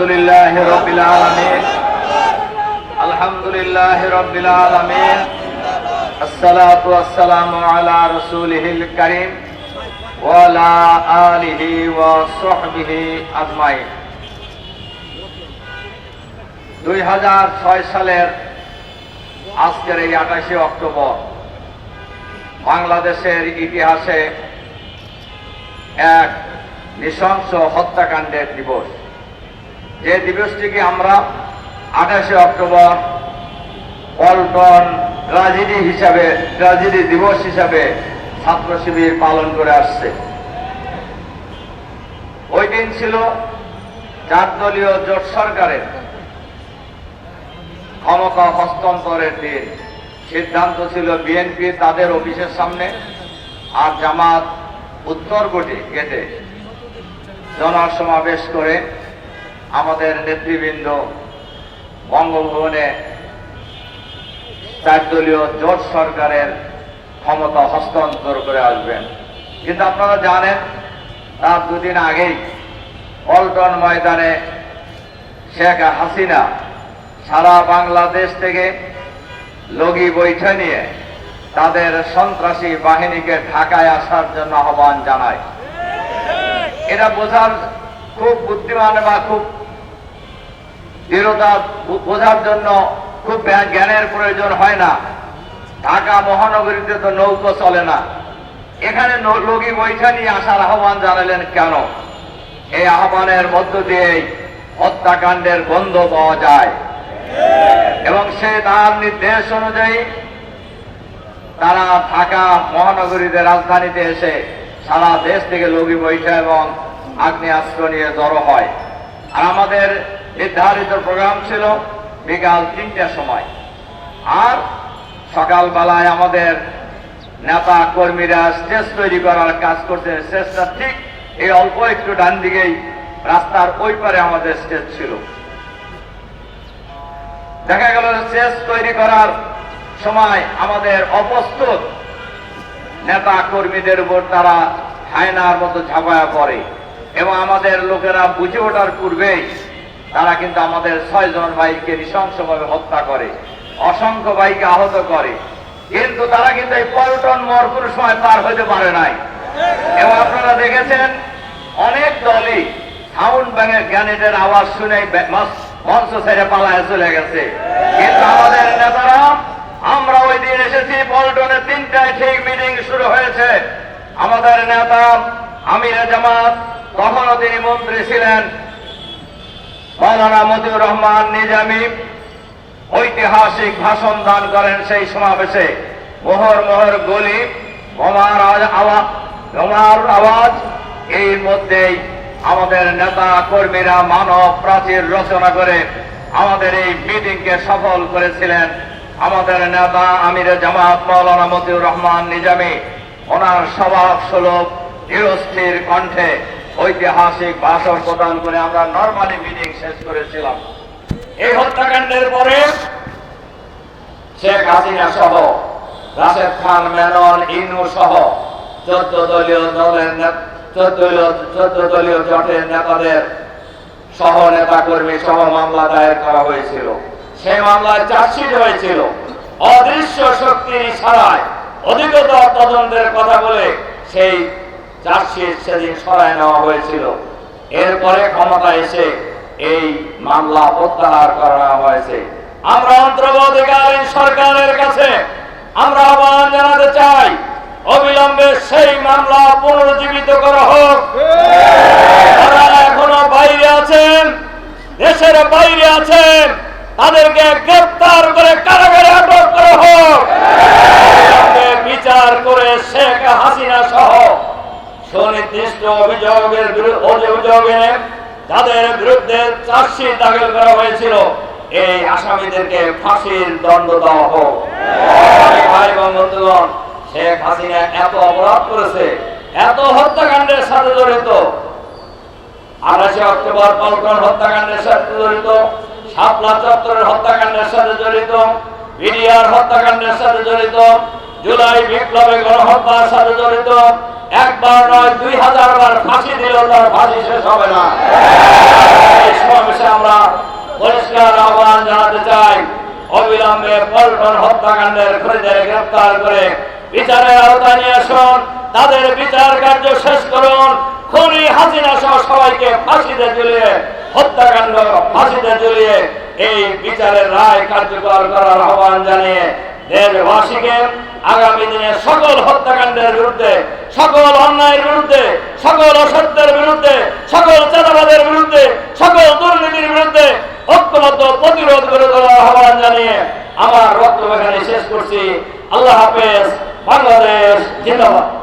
আলহামদুলিল্লাহ রবিল আলমিন। আলহামদুলিল্লাহ আজকের এই 28 অক্টোবর বাংলাদেশের ইতিহাসে এক নৃশংস হত্যাকাণ্ডের দিবস। যে দিবসটিকে আমরা আঠাশে অক্টোবর পল্টন ট্রাজেডি হিসাবে ট্রাজেডি দিবস হিসাবে ছাত্র শিবির পালন করে আসছে। ওই দিন ছিল চার দলীয় জোট সরকারের ক্ষমতা হস্তান্তরের দিন। সিদ্ধান্ত ছিল বিএনপি তাদের অফিসের সামনে আর জামাত উত্তর কোটি গেটে জনসমাবেশ করে নেতৃবৃন্দ বঙ্গভবনে চার দলীয় জোট সরকারের ক্ষমতা হস্তান্তর করে আসবেন। কিন্তু আপনারা জানেন, তার দুদিন আগেই পল্টন ময়দানে শেখ হাসিনা সারা বাংলাদেশ থেকে লগি বৈঠা নিয়ে তাদের সন্ত্রাসী বাহিনীকে ঢাকায় আসার জন্য আহ্বান জানায়। এটা বোঝার খুব বুদ্ধিমান বা খুব দৃঢ়তা বোঝার জন্য খুব জ্ঞানের প্রয়োজন হয় না। ঢাকা মহানগরীতে তো নৌকো চলে না। এখানে লগি বৈঠা নিয়ে আসার আহ্বান জানালেন কেন? এই আহ্বানের মধ্য দিয়েই হত্যাকাণ্ডের গন্ধ পাওয়া যায়। এবং সে তার নির্দেশ অনুযায়ী তারা ঢাকা মহানগরীতে রাজধানীতে এসে সারা দেশ থেকে লগি বৈঠা এবং আগ্নেয়াস্ত্র নিয়ে জড়ো হয়। আর আমাদের নির্ধারিত প্রোগ্রাম ছিল বিকাল তিনটার সময়। আর সকালবেলায় আমাদের নেতা কর্মীরা স্টেজ তৈরি করার কাজ করছেন স্টেজটা ঠিক এই অল্প একটু ডান দিকেই, রাস্তার ওই পারে আমাদের স্টেজ ছিল। দেখা গেল স্টেজ তৈরি করার সময় আমাদের অপ্রস্তুত নেতা কর্মীদের উপর তারা হায়নার মতো ঝাঁপায়া পড়ে। এবং আমাদের লোকেরা বুঝে ওঠার পূর্বেই তারা কিন্তু আমাদের ছয়জন ভাইকে নৃশংসভাবে হত্যা করে, অসংখ্য ভাইকে আহত করে। কিন্তু তারা কিন্তু এই পল্টন কোনো সময় পার হইতে পারে নাই। এবং আপনারা দেখেছেন, অনেক দলই সাউন্ড ব্যাঙের গ্যানেটের আওয়াজ শুনে মঞ্চ ছেড়ে পালায় চলে গেছে। কিন্তু আমাদের নেতারা, আমরা ওই দিন এসেছি, পল্টনে তিনটায় ঠিক মিটিং শুরু হয়েছে। আমাদের নেতা আমির জামাত, তখনও তিনি মন্ত্রী ছিলেন। মৌলানা মতিউর রহমান নিজামী ঐতিহাসিক ভাষণ দান করেন সেই সমাবেশে। মোহর মোহর গলি আওয়াজ- আওয়াজ আওয়াজ। এর মধ্যেই আমাদের নেতা কর্মীরা মানব প্রাচীর রচনা করে আমাদের এই মিটিংকে সফল করেছিলেন আমাদের নেতা আমিরে জামাত মৌলানা মতিউর রহমান নিজামী। ওনার স্বভাব সুলভ দৃঢ়স্থির কণ্ঠে ঐতিহাসিক ভাষণ প্রদান করে আমরা নর্মালি মিটিং শেষ করেছিলাম। এই হত্যাকাণ্ডের পরে শেখ হাসিনা সহ, রাশেদ খান, মেনন, ইনু সহ চোদ্দ দলীয় দলের চোদ্দ দলীয়- জোটের নেতাদের সহ নেতা কর্মী সহ মামলা দায়ের করা হয়েছিল। সেই মামলায় চার্জশিট হয়েছিল। অদৃশ্য শক্তির ইশারায় অধিকতর তদন্তের কথা বলে সেই চার্জশিট সেদিন সরায় নেওয়া হয়েছিল। এরপরে ক্ষমতা এসে এই মামলা প্রত্যাহার করা হয়েছে। আমরা অন্তর্বর্তীকালীন সরকারের কাছে আমরা আহ্বান জানাতে চাই, অবিলম্বে সেই মামলা করা হোক। যারা এখনও বাইরে আছেন, দেশের বাইরে আছেন, তাদেরকে গ্রেফতার করে কারাগারে আটক করা হোক। বিচার করে শেখ হাসিনা সহ সুনির্দিষ্ট অভিযোগের অভিযোগে যাদের বিরুদ্ধে চার্জশিট দাখিল করা হয়েছিল, এই আসামিদেরকে ফাঁসির দণ্ড দেওয়া হোক। ভাই বন্ধুগণ, শেখ হাসিনা এত অপরাধ করেছে, এত হত্যাকাণ্ডের সাথে জড়িত। আঠাশে অক্টোবর পল্টন হত্যাকাণ্ডের সাথে জড়িত, শাপলা চত্বরের হত্যাকাণ্ডের সাথে জড়িত, বিডিআর হত্যাকাণ্ডের সাথে জড়িত জুলাই বিপ্লবে গণহত্যার সাথে জড়িত একবার নয়, দুই হাজার বার ফাঁসি দিলেও তার ফাঁসি শেষ হবে না। আমরা পরিষ্কার আহ্বান জানাতে চাই, অবিলম্বে পল্টন হত্যাকাণ্ডের খুনিদের গ্রেফতার করে বিচারের আওতায় নিয়ে আসুন। তাদের বিচার কার্য শেষ করুন। খুনি হাসিনা সহ সবাইকে ফাঁসিতে ঝুলিয়ে, হত্যাকাণ্ড ফাঁসিতে ঝুলিয়ে এই বিচারের রায় কার্যকর করার আহ্বান জানিয়ে দেশবাসীকে আগামী দিনে সকল হত্যাকাণ্ডের বিরুদ্ধে, সকল অন্যায়ের বিরুদ্ধে, সকল অসত্যের বিরুদ্ধে, সকল চাঁদাবাদের বিরুদ্ধে, সকল দুর্নীতির বিরুদ্ধে ঐক্যবদ্ধ প্রতিরোধ করে দেওয়ার আহ্বান জানিয়ে আমার বক্তব্য এখানে শেষ করছি। আল্লাহ হাফেজ, বাংলাদেশ জিন্দাবাদ।